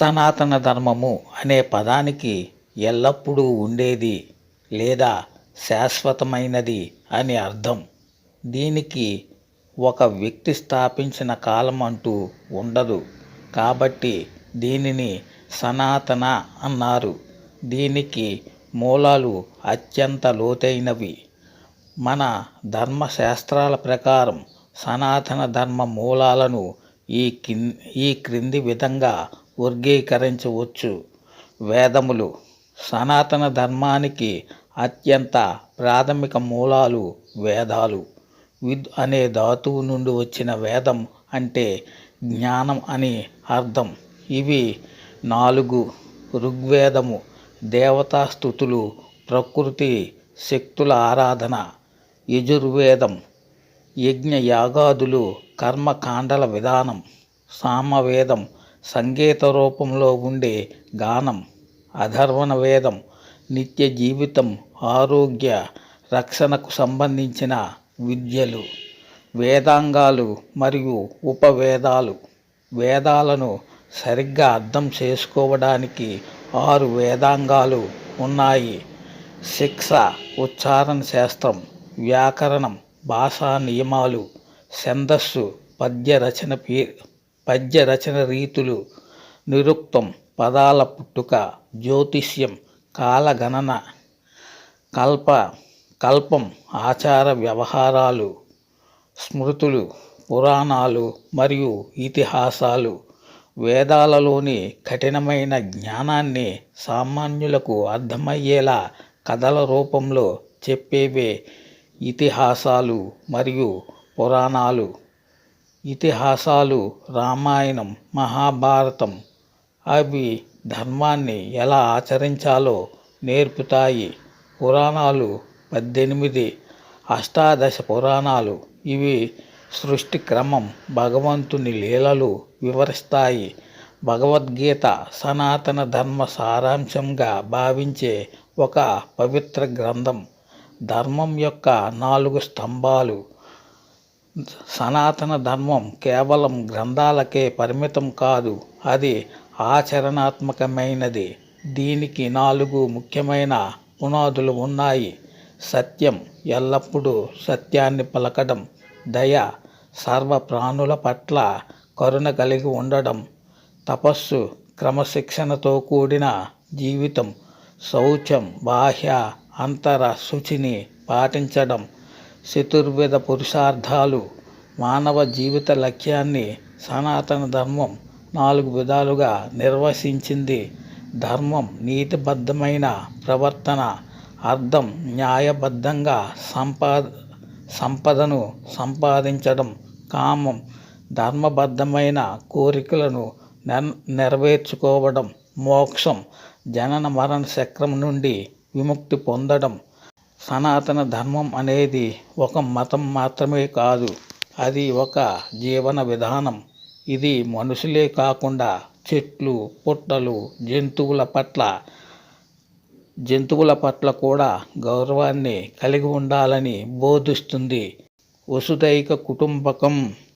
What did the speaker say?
సనాతన ధర్మము అనే పదానికి ఎల్లప్పుడూ ఉండేది లేదా శాశ్వతమైనది అని అర్థం. దీనికి ఒక వ్యక్తి స్థాపించిన కాలం అంటూ ఉండదు. కాబట్టి దీనిని సనాతన అన్నారు. దీనికి మూలాలు అత్యంత లోతైనవి. మన ధర్మశాస్త్రాల ప్రకారం సనాతన ధర్మ మూలాలను ఈ కిన్ ఈ క్రింది విధంగా వర్గీకరించవచ్చు. వేదములు సనాతన ధర్మానికి అత్యంత ప్రాథమిక మూలాలు వేదాలు. విద్ అనే ధాతువు నుండి వచ్చిన వేదం అంటే జ్ఞానం అని అర్థం. ఇవి నాలుగు ఋగ్వేదము దేవతా స్థుతులు ప్రకృతి శక్తుల ఆరాధన యజుర్వేదం యజ్ఞ యాగాదులు కర్మకాండల విధానం సామవేదం సంగీత రూపంలో ఉండే గానం అధర్వణ వేదం నిత్య జీవితం ఆరోగ్య రక్షణకు సంబంధించిన విద్యలు వేదాంగాలు మరియు ఉపవేదాలు. వేదాలను సరిగ్గా అర్థం చేసుకోవడానికి ఆరు వేదాంగాలు ఉన్నాయి. శిక్ష ఉచ్చారణ శాస్త్రం వ్యాకరణం భాషా నియమాలు ఛందస్సు పద్య రచన పీ పద్య రచన రీతులు నిరుక్తం పదాల పుట్టుక జ్యోతిష్యం కాలగణన కల్ప కల్పం ఆచార వ్యవహారాలు స్మృతులు పురాణాలు మరియు ఇతిహాసాలు వేదాలలోని కఠినమైన జ్ఞానాన్ని సామాన్యులకు అర్థమయ్యేలా కథల రూపంలో చెప్పేవే ఇతిహాసాలు మరియు పురాణాలు. ఇతిహాసాలు రామాయణం మహాభారతం అవి ధర్మాన్ని ఎలా ఆచరించాలో నేర్పుతాయి. పురాణాలు పద్దెనిమిది అష్టాదశ పురాణాలు ఇవి సృష్టి క్రమం భగవంతుని లీలలు వివరిస్తాయి. భగవద్గీత సనాతన ధర్మ సారాంశంగా భావించే ఒక పవిత్ర గ్రంథం. ధర్మం యొక్క నాలుగు స్తంభాలు సనాతన ధర్మం కేవలం గ్రంథాలకే పరిమితం కాదు అది ఆచరణాత్మకమైనది. దీనికి నాలుగు ముఖ్యమైన పునాదులు ఉన్నాయి. సత్యం ఎల్లప్పుడూ సత్యాన్ని పలకడం దయ సర్వ ప్రాణుల పట్ల కరుణ కలిగి ఉండడం తపస్సు క్రమశిక్షణతో కూడిన జీవితం శౌచం బాహ్య అంతర శుచిని పాటించడం చతుర్విధ పురుషార్థాలు మానవ జీవిత లక్ష్యాన్ని సనాతన ధర్మం నాలుగు విధాలుగా నిర్వచించింది ధర్మం నీతిబద్ధమైన ప్రవర్తన అర్థం న్యాయబద్ధంగా సంపా సంపదను సంపాదించడం కామం ధర్మబద్ధమైన కోరికలను నెర్ నెరవేర్చుకోవడం మోక్షం జనన మరణ చక్రం నుండి విముక్తి పొందడం సనాతన ధర్మం అనేది ఒక మతం మాత్రమే కాదు. అది ఒక జీవన విధానం. ఇది మనుషులే కాకుండా చెట్లు పుట్టలు జంతువుల పట్ల జంతువుల పట్ల కూడా గౌరవాన్ని కలిగి ఉండాలని బోధిస్తుంది. వసుదైక కుటుంబకం